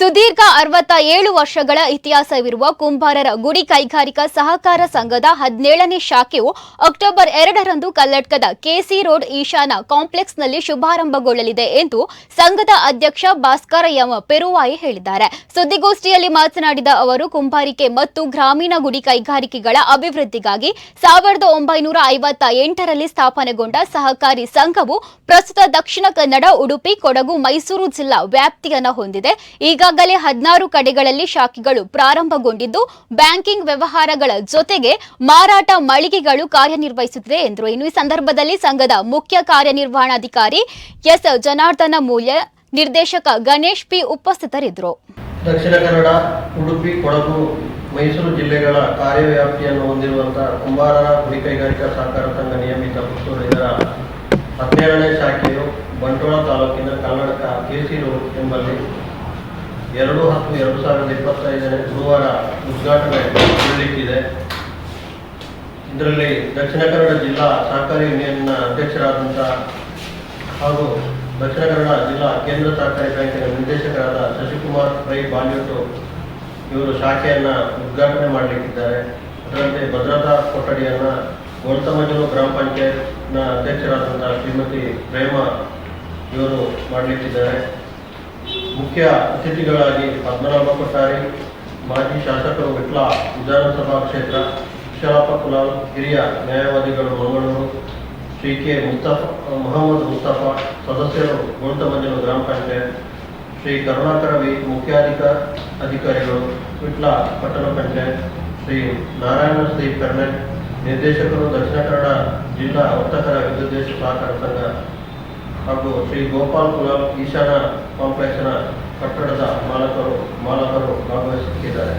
ಸುದೀರ್ಘ ಅರವತ್ತ ಏಳು ವರ್ಷಗಳ ಇತಿಹಾಸವಿರುವ ಕುಂಬಾರರ ಗುಡಿ ಕೈಗಾರಿಕಾ ಸಹಕಾರ ಸಂಘದ ಹದಿನೇಳನೇ ಶಾಖೆಯು ಅಕ್ಟೋಬರ್ ಎರಡರಂದು ಕಲ್ಲಡ್ಕದ ಕೆಸಿ ರೋಡ್ ಈಶಾನ ಕಾಂಪ್ಲೆಕ್ಸ್ನಲ್ಲಿ ಶುಭಾರಂಭಗೊಳ್ಳಲಿದೆ ಎಂದು ಸಂಘದ ಅಧ್ಯಕ್ಷ ಭಾಸ್ಕರ ಎಂ ಪೆರುವಾಯಿ ಹೇಳಿದ್ದಾರೆ. ಸುದ್ದಿಗೋಷ್ಠಿಯಲ್ಲಿ ಮಾತನಾಡಿದ ಅವರು, ಕುಂಬಾರಿಕೆ ಮತ್ತು ಗ್ರಾಮೀಣ ಗುಡಿ ಕೈಗಾರಿಕೆಗಳ ಅಭಿವೃದ್ಧಿಗಾಗಿ ಸಾವಿರದ ಒಂಬೈನೂರ ಐವತ್ತ ಎಂಟರಲ್ಲಿ ಸ್ಥಾಪನೆಗೊಂಡ ಸಹಕಾರಿ ಸಂಘವು ಪ್ರಸ್ತುತ ದಕ್ಷಿಣ ಕನ್ನಡ ಉಡುಪಿ, ಕೊಡಗು, ಮೈಸೂರು ಜಿಲ್ಲಾ ವ್ಯಾಪ್ತಿಯನ್ನು ಹೊಂದಿದೆ. ಈಗಾಗಲೇ ಹದಿನಾರು ಕಡೆಗಳಲ್ಲಿ ಶಾಖೆಗಳು ಪ್ರಾರಂಭಗೊಂಡಿದ್ದು, ಬ್ಯಾಂಕಿಂಗ್ ವ್ಯವಹಾರಗಳ ಜೊತೆಗೆ ಮಾರಾಟ ಮಳಿಗೆಗಳು ಕಾರ್ಯನಿರ್ವಹಿಸುತ್ತಿದೆ ಎಂದರು. ಇನ್ನು ಈ ಸಂದರ್ಭದಲ್ಲಿ ಸಂಘದ ಮುಖ್ಯ ಕಾರ್ಯನಿರ್ವಹಣಾಧಿಕಾರಿ ಎಸ್. ಜನಾರ್ದನ ಮೂಲ್ಯ, ನಿರ್ದೇಶಕ ಗಣೇಶ್ ಪಿ ಉಪಸ್ಥಿತರಿದ್ದರು. ದಕ್ಷಿಣ ಕನ್ನಡ, ಉಡುಪಿ, ಕೊಡಗು, ಮೈಸೂರು ಜಿಲ್ಲೆಗಳ ಕಾರ್ಯವ್ಯಾಪ್ತಿಯನ್ನು ಹೊಂದಿರುವಂತಹ ಕುಂಬಾರರ ಗುಡಿ ಕೈಗಾರಿಕಾ ಸಹಕಾರ ಸಂಘ ನಿಯಮಿತ ಪುತ್ತೂರು ಇದರ ಹದಿನೇಳನೇ ಶಾಖೆಯು ಬಂಟ್ವಾಳ ತಾಲೂಕಿನ ಕನ್ನಡಕ ಕೆಸಿ ರೋಡ್ ಎಂಬಲ್ಲಿ ಎರಡು ಹತ್ತು ಎರಡು ಸಾವಿರದ ಇಪ್ಪತ್ತೈದನೇ ಗುರುವಾರ ಉದ್ಘಾಟನೆ ಮಾಡಲಿಕ್ಕಿದೆ ಇದರಲ್ಲಿ ದಕ್ಷಿಣ ಕನ್ನಡ ಜಿಲ್ಲಾ ಸಹಕಾರಿ ಯೂನಿಯನ್ನ ಅಧ್ಯಕ್ಷರಾದಂಥ ಹಾಗೂ ದಕ್ಷಿಣ ಕನ್ನಡ ಜಿಲ್ಲಾ ಕೇಂದ್ರ ಸಹಕಾರಿ ಬ್ಯಾಂಕಿನ ನಿರ್ದೇಶಕರಾದ ಶಶಿಕುಮಾರ್ ರೈ ಬಾಲ್ಯೂಟು ಇವರು ಶಾಖೆಯನ್ನ ಉದ್ಘಾಟನೆ ಮಾಡಲಿಕ್ಕಿದ್ದಾರೆ. ಅದರಂತೆ ಭದ್ರತಾ ಕೊಠಡಿಯನ್ನ ಗೋಳ್ತಮಜೂರು ಗ್ರಾಮ ಪಂಚಾಯತ್ನ ಅಧ್ಯಕ್ಷರಾದಂಥ ಶ್ರೀಮತಿ ಪ್ರೇಮ ಇವರು ಮಾಡಲಿಕ್ಕಿದ್ದಾರೆ. ಮುಖ್ಯ ಅತಿಥಿಗಳಾಗಿ ಪದ್ಮನಾಭ ಕೊಟ್ಟಾರಿ ಮಾಜಿ ಶಾಸಕರು ವಿಟ್ಲ ವಿಧಾನಸಭಾ ಕ್ಷೇತ್ರ ವಿಶಾಲಪ್ಪ ಕುಲಾಲ್, ಹಿರಿಯ ನ್ಯಾಯವಾದಿಗಳು ಮಂಗಳೂರು, ಶ್ರೀ ಕೆ ಮುಸ್ತಫ ಮೊಹಮ್ಮದ್ ಮುಸ್ತಫಾ ಸದಸ್ಯರು ಗೋಳ್ತಮಂಜಲು ಗ್ರಾಮ ಪಂಚಾಯತ್, ಶ್ರೀ ಕರುಣಾಕರ ವಿ ಮುಖ್ಯಾಧಿಕ ಅಧಿಕಾರಿಗಳು ವಿಟ್ಲ ಪಟ್ಟಣ ಪಂಚಾಯತ್, ಶ್ರೀ ನಾರಾಯಣ ಶ್ರೀ ಕರ್ಣನ್ ನಿರ್ದೇಶಕರು ದಕ್ಷಿಣ ಕನ್ನಡ ಜಿಲ್ಲಾ ವರ್ತಕರ ವಿದ್ಯುದ್ದೇಶ ಸಹಕಾರ ಸಂಘ ಹಾಗೂ ಶ್ರೀ ಗೋಪಾಲ್ ಕುಲಾಲ್ ಈಶಾನ ಕಾಂಪ್ಲೆಕ್ಸ್ನ ಕಟ್ಟಡದ ಮಾಲಕರು ಮಾಲಕರು ಭಾಗವಹಿಸುತ್ತಿದ್ದಾರೆ.